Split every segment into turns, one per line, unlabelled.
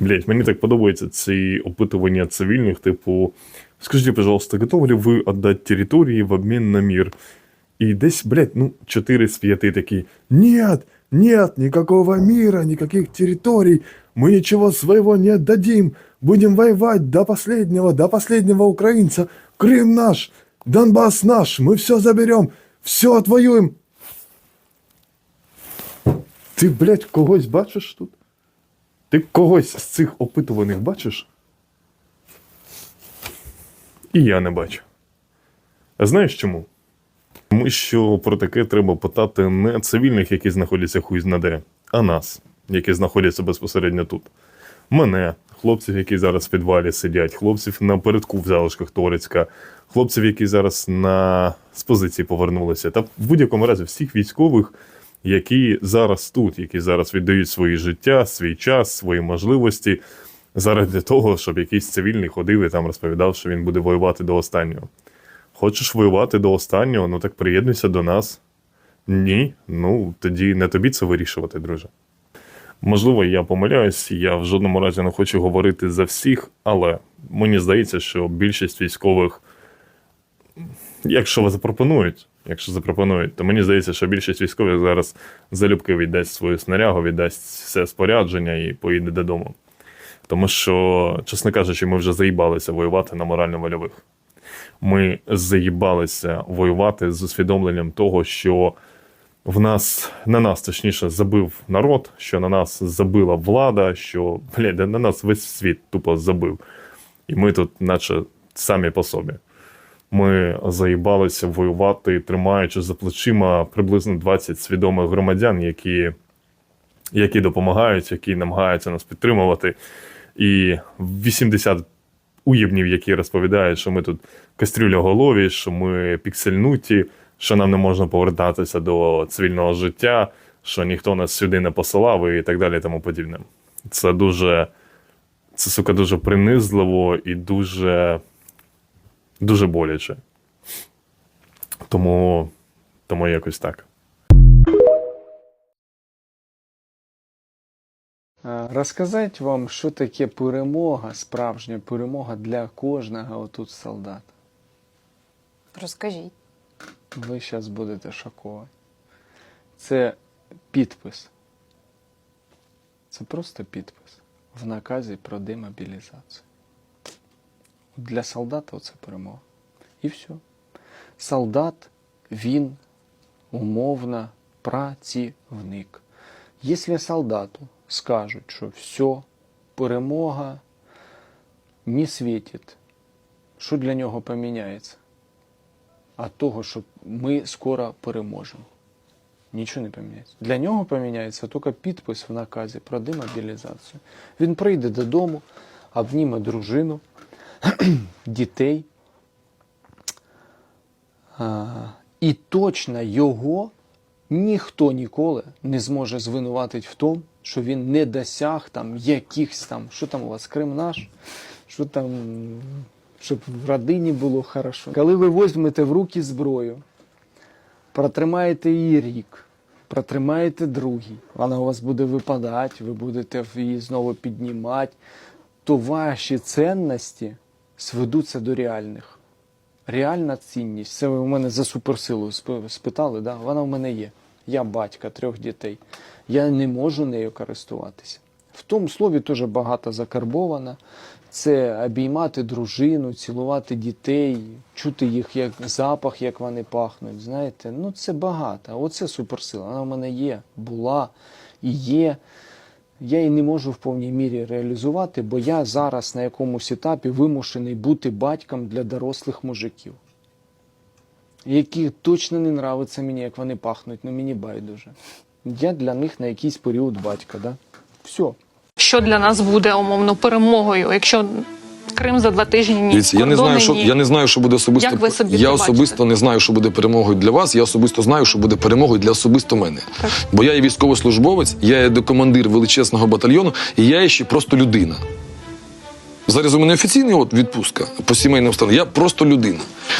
Блять, мені так подобаються ці опитування цивільних, типу, скажіть, пожалуйста, готові ли ви віддати території в обмін на мир? І десь, блядь, ну, 4 з 5 такі, нет, нет, никакого мира, никаких территорий, мы ничего своего не отдадим, будем воевать до последнего, до последнего украинца, Крым наш, Донбасс наш, мы все заберем, все отвоюем. Ти, блядь, когось бачиш тут? Ти когось з цих опитуваних бачиш? І я не бачу. А знаєш чому? Тому що про таке треба питати не цивільних, які знаходяться хуй знаде, а нас, які знаходяться безпосередньо тут. Мене, хлопців, які зараз в підвалі сидять, хлопців напередку в залишках Торецька, хлопців, які зараз на з позиції повернулися, та в будь-якому разі всіх військових, які зараз тут, які зараз віддають свої життя, свій час, свої можливості заради того, щоб якийсь цивільний ходив і там розповідав, що він буде воювати до останнього. Хочеш воювати до останнього, ну так приєднуйся до нас. Ні, ну тоді не тобі це вирішувати, друже. Можливо, я помиляюсь, я в жодному разі не хочу говорити за всіх, але мені здається, що більшість військових, якщо вас запропонують, якщо запропонують, то мені здається, що більшість військових зараз залюбки віддасть свою снарягу, віддасть все спорядження і поїде додому. Тому що, чесно кажучи, ми вже заїбалися воювати на морально-вольових ми заїбалися воювати з усвідомленням того, що в нас на нас точніше забив народ, що на нас забила влада, що блядь, на нас весь світ тупо забив. І ми тут, наче самі по собі. Ми заїбалися воювати, тримаючи за плечима приблизно 20 свідомих громадян, які, які допомагають, які намагаються нас підтримувати. І 80 уєбнів, які розповідають, що ми тут кастрюляголові, що ми піксельнуті, що нам не можна повертатися до цивільного життя, що ніхто нас сюди не посилав і так далі, і тому подібне. Це дуже, це сука, дуже принизливо і дуже, дуже боляче. Тому, тому якось так.
Е, Розказати вам, що таке перемога, справжня перемога для кожного отут солдата.
Розкажіть.
Ви зараз будете шоковані. Це підпис. Це просто підпис в наказі про демобілізацію. Для солдата це перемога. І все. Солдат, він умовно працівник. Якщо солдату скажуть, що все, перемога не світить, що для нього поміняється? А того, що ми скоро переможемо. Нічого не поміняється. Для нього поміняється тільки підпис в наказі про демобілізацію. Він прийде додому, обніме дружину, дітей. І точно його ніхто ніколи не зможе звинуватити в тому, що він не досяг там якихось там, що там у вас Крим наш, що там, щоб в родині було хорошо. Коли ви візьмете в руки зброю, протримаєте її рік, протримаєте другий, вона у вас буде випадати, ви будете її знову піднімати, то ваші цінності сведуться до реальних. Реальна цінність. Це ви у мене за суперсилу спитали, да? вона в мене є. Я батька трьох дітей. Я не можу нею користуватися. В тому слові теж багато закарбовано. Це обіймати дружину, цілувати дітей, чути їх як запах, як вони пахнуть. Знаєте, ну це багато. Оце суперсила. Вона в мене є, була і є. Я її не можу в повній мірі реалізувати, бо я зараз на якомусь етапі вимушений бути батьком для дорослих мужиків, які точно не нравиться мені, як вони пахнуть, ну мені байдуже. Я для них на якийсь період батька, да? Все.
що для нас буде умовно перемогою, якщо Крим за два тижні.
Дивіться, я не знаю, що
ні.
я не знаю, що буде особисто.
Як ви собі
я особисто
бачите?
не знаю, що буде перемогою для вас. Я особисто знаю, що буде перемогою для особисто мене.
Так.
Бо я є військовослужбовець, я є командир величезного батальйону, і я є ще просто людина. Зараз у мене офіційний от відпустка по сімейним станам. Я просто людина.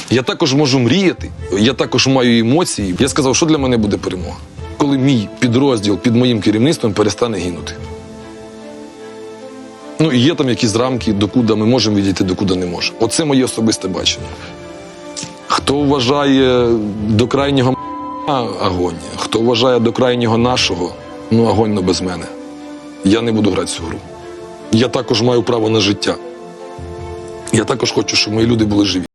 Я також можу мріяти, я також маю емоції. Я сказав, що для мене буде перемога, коли мій підрозділ під моїм керівництвом перестане гинути. Ну і є там якісь рамки, докуди ми можемо відійти, докуди не можемо. Оце моє особисте бачення. Хто вважає до крайнього м**а, хто вважає до крайнього нашого, ну агонь не без мене. Я не буду грати цю гру. Я також маю право на життя. Я також хочу, щоб мої люди були живі.